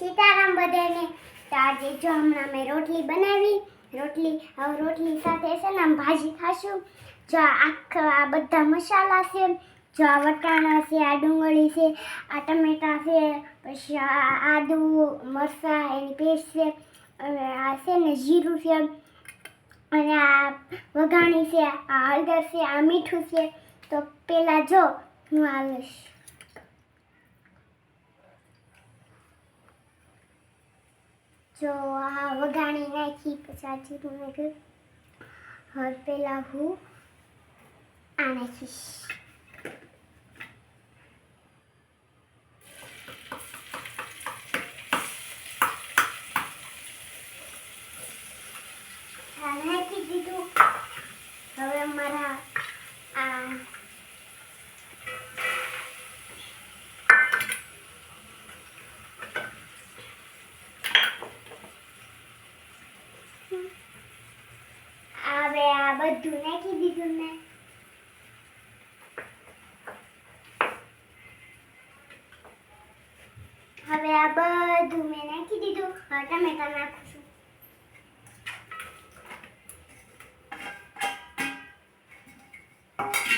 સીતારામ બધાને તો આજે જો હમણાં મેં રોટલી બનાવી, રોટલી, હવે રોટલી સાથે છે ને આમ ભાજી ખાશું. જો આખા, આ બધા મસાલા છે, જો આ વટાણા છે, આ ડુંગળી છે, આ ટમેટા છે, પછી આ આદુ, મરચાં, એની પેસ્ટ છે, અને આ છે ને જીરું છે, અને આ વઘાણી છે, આ હળદર છે, આ મીઠું છે. તો પહેલાં જો હું આવીશ જો આ વઘાણી નાખી, પછી આ જીરું નાખ્યું. હવે પેલા હું આ નાખીશ. નાખી દીધું. હવે અમારા આ હવે આ બધું નાખી દીધું મેં. હવે આ બધું મેં નાખી દીધું. હવે ટમેટા નાખું